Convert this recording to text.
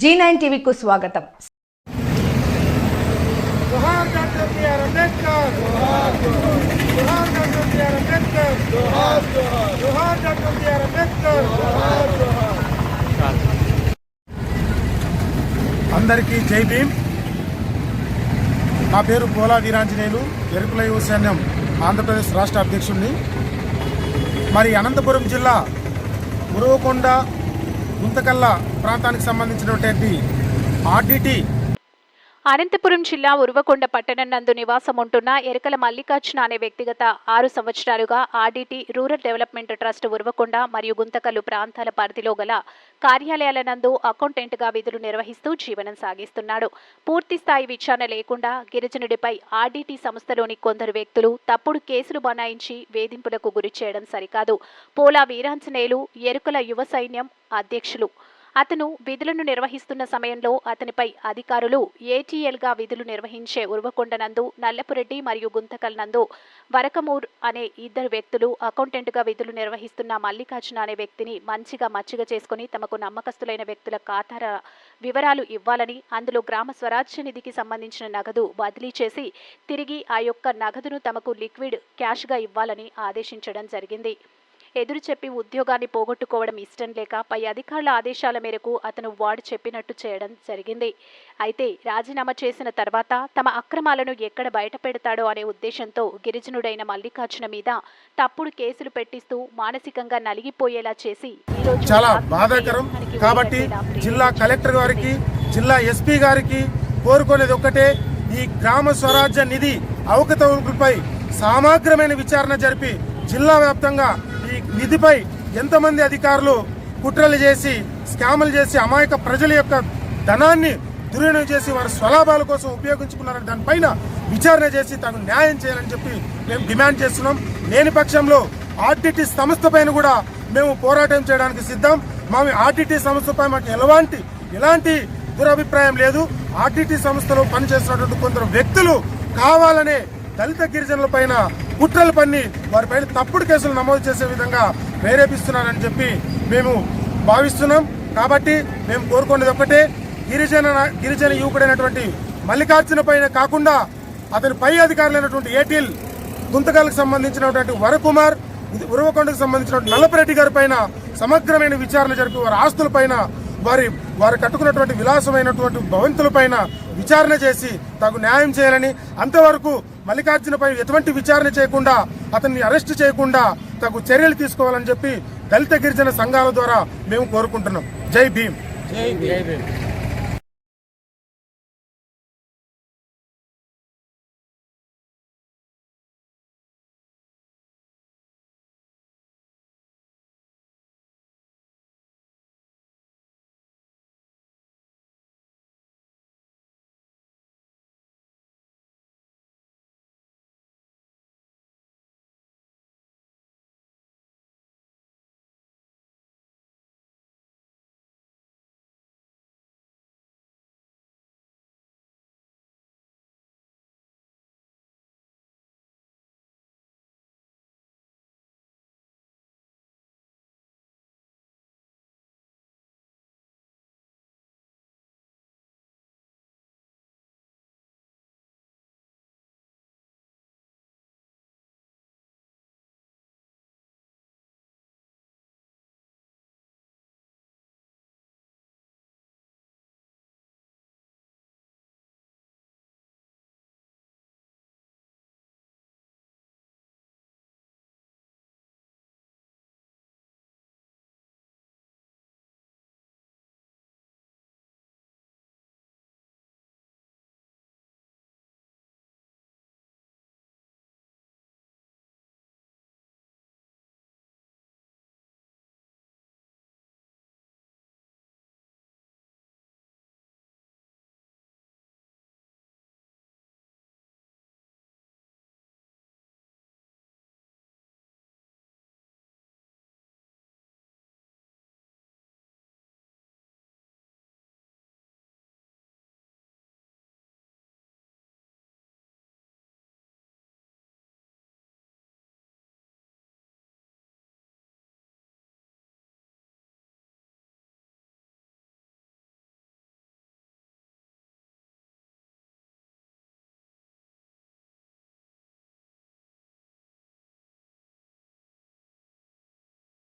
G nine టీవీకు స్వాగతం. అందరికీ జై భీమ్. నా పేరు పోలా వీరాంజనేయులు ఎరుకుల యువ సైన్యం ఆంధ్రప్రదేశ్ రాష్ట్ర అధ్యక్షుడిని. మరి అనంతపురం జిల్లా ఉరవకొండ గుంతకల్ల ప్రాంతానికి సంబంధించినటువంటి ఆర్డిటి అనంతపురం జిల్లా ఉరువకొండ పట్టణం నందు నివాసం ఉంటున్న ఎరకల మల్లికార్జున అనే వ్యక్తిగత ఆరు సంవత్సరాలుగా RDT rural development trust Uravakonda మరియు గుంతకల్లు ప్రాంతాల పరిధిలో గల కార్యాలయాల నందు అకౌంటెంట్గా విధులు నిర్వహిస్తూ జీవనం సాగిస్తున్నాడు. పూర్తి స్థాయి విచారణ లేకుండా గిరిజనుడిపై ఆర్డీటీ సంస్థలోని కొందరు వ్యక్తులు తప్పుడు కేసులు బనాయించి వేధింపులకు గురి చేయడం సరికాదు. పోలా వీరాంజనేయులు ఎరుకల యువ సైన్యం అధ్యక్షులు అతను విధులను నిర్వహిస్తున్న సమయంలో అతనిపై అధికారులు ఏటీఎల్గా విధులు నిర్వహించే ఉర్వకొండ నందు నల్లపురెడ్డి మరియు గుంతకల్ నందు వరకమూర్ అనే ఇద్దరు వ్యక్తులు అకౌంటెంట్గా విధులు నిర్వహిస్తున్న మల్లికార్జున అనే వ్యక్తిని మంచిగా మచ్చిగ చేసుకుని తమకు నమ్మకస్తులైన వ్యక్తుల ఖాతాల వివరాలు ఇవ్వాలని అందులో గ్రామ స్వరాజ్య నిధికి సంబంధించిన నగదు బదిలీ చేసి తిరిగి ఆ యొక్క నగదును తమకు లిక్విడ్ క్యాష్గా ఇవ్వాలని ఆదేశించడం జరిగింది. ఎదురు చెప్పి ఉద్యోగాన్ని పోగొట్టుకోవడం ఇష్టం లేక పై అధికారుల ఆదేశాల మేరకు అతను వాడు చెప్పినట్టు చేయడం జరిగింది. అయితే రాజీనామా చేసిన తర్వాత తమ అక్రమాలను ఎక్కడ బయట పెడతాడో అనే ఉద్దేశంతో గిరిజనుడైన మల్లికార్జున మీద తప్పుడు కేసులు పెట్టిస్తూ మానసికంగా నలిగిపోయేలా చేసి చాలా బాధాకరం. కాబట్టి జిల్లా కలెక్టర్ గారికి జిల్లా ఎస్పీ గారికి కోరుకునేది ఒక్కటే ఈ గ్రామ స్వరాజ్య నిధి అవకతవకలపై సమగ్రమైన విచారణ జరిపి జిల్లా వ్యాప్తంగా నిధిపై ఎంతమంది అధికారులు కుట్రలు చేసి స్కాములు చేసి అమాయక ప్రజల యొక్క ధనాన్ని దుర్వినియోగం చేసి వారి స్వలాభాల కోసం ఉపయోగించుకున్నారని దానిపైన విచారణ చేసి తగు న్యాయం చేయాలని చెప్పి మేము డిమాండ్ చేస్తున్నాం. లేని పక్షంలో ఆర్టీటీ సంస్థ పైన కూడా మేము పోరాటం చేయడానికి సిద్ధం. మా ఆర్టీటీ సంస్థపై మాకు ఎలాంటి ఎలాంటి దురభిప్రాయం లేదు. ఆర్టీటీ సంస్థలో పనిచేసినటువంటి కొందరు వ్యక్తులు కావాలనే దళిత గిరిజనుల పైన కుట్రల పన్ని వారిపైన తప్పుడు కేసులు నమోదు చేసే విధంగా ప్రేరేపిస్తున్నారని చెప్పి మేము భావిస్తున్నాం. కాబట్టి మేము కోరుకునేది ఒక్కటే గిరిజన గిరిజన యువకుడైనటువంటి మల్లికార్జున పైన కాకుండా అతని పై అధికారులైనటువంటి ఏటిల్ గుంతకాలకు సంబంధించినటువంటి వరకుమార్ ఇది ఉరవకొండకు సంబంధించినటువంటి నల్లపరెడ్డి గారి పైన సమగ్రమైన విచారణ జరిపి వారి ఆస్తులపైన వారి వారు కట్టుకున్నటువంటి విలాసమైనటువంటి భవంతులపైన విచారణ చేసి తగు న్యాయం చేయాలని అంతవరకు మల్లికార్జునపై ఎటువంటి విచారణ చేయకుండా అతన్ని అరెస్ట్ చేయకుండా తగు చర్యలు తీసుకోవాలని చెప్పి దళిత గిరిజన సంఘాల ద్వారా మేము కోరుకుంటున్నాం. జై భీమ్. జై భీమ్.